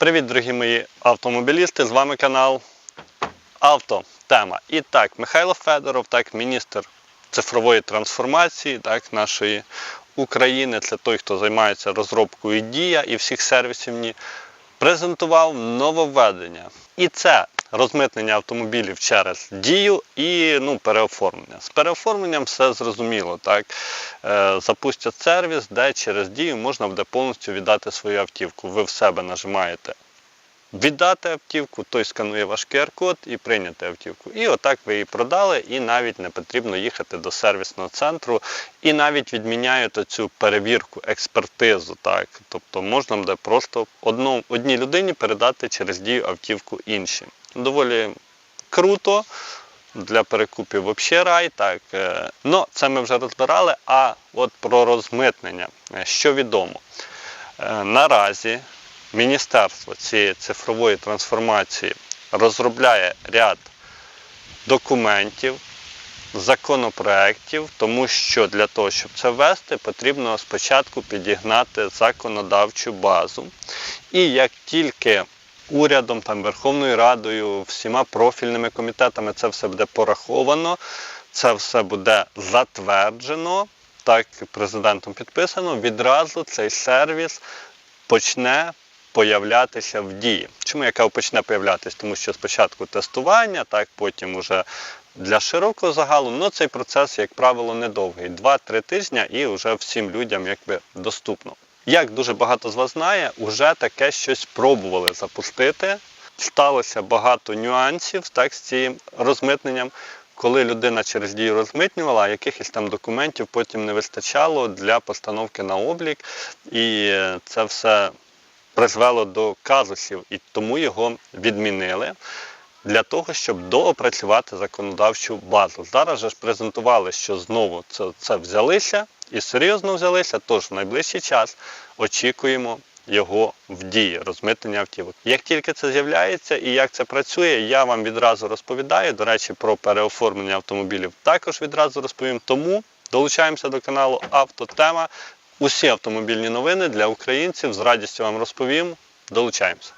Привіт, дорогі мої автомобілісти! З вами канал Авто Тема. І так, Михайло Федоров, так, міністр цифрової трансформації так, нашої України. Це той, хто займається розробкою дія і всіх сервісів. Презентував нововведення. І це розмитнення автомобілів через дію і ну, переоформлення. З переоформленням все зрозуміло. Так? Е, запустять сервіс, де через дію можна буде повністю віддати свою автівку. Ви в себе нажимаєте віддати автівку, той сканує ваш QR-код і прийняти автівку. І отак ви її продали, і навіть не потрібно їхати до сервісного центру, і навіть відміняють цю перевірку, експертизу. Так? Тобто можна буде просто одну, одній людині передати через дію автівку іншим. Доволі круто. Для перекупів взагалі рай, так. Ну, це ми вже розбирали. А от про розмитнення, е, що відомо. Е, Наразі Міністерство цієї цифрової трансформації розробляє ряд документів, законопроєктів, тому що для того, щоб це ввести, потрібно спочатку підігнати законодавчу базу. І як тільки урядом, там, Верховною Радою, всіма профільними комітетами це все буде пораховано, це все буде затверджено, так президентом підписано, відразу цей сервіс почне появлятися в дії. Чому я кажу почне появлятися? Тому що спочатку тестування, так потім уже для широкого загалу, ну цей процес, як правило, недовгий. 2-3 тижні і вже всім людям якби доступно. Як дуже багато з вас знає, вже таке щось пробували запустити. Сталося багато нюансів так, з цим розмитненням. Коли людина через дію розмитнювала, а якихось там документів потім не вистачало для постановки на облік, і це все призвело до казусів, і тому його відмінили для того, щоб доопрацювати законодавчу базу. Зараз же ж презентували, що знову це, це взялися і серйозно взялися, тож в найближчий час очікуємо його в дії, розмитнення автівок. Як тільки це з'являється і як це працює, я вам відразу розповідаю. До речі, про переоформлення автомобілів також відразу розповім. Тому долучаємося до каналу Автотема. Усі автомобільні новини для українців з радістю вам розповім. Долучаємося.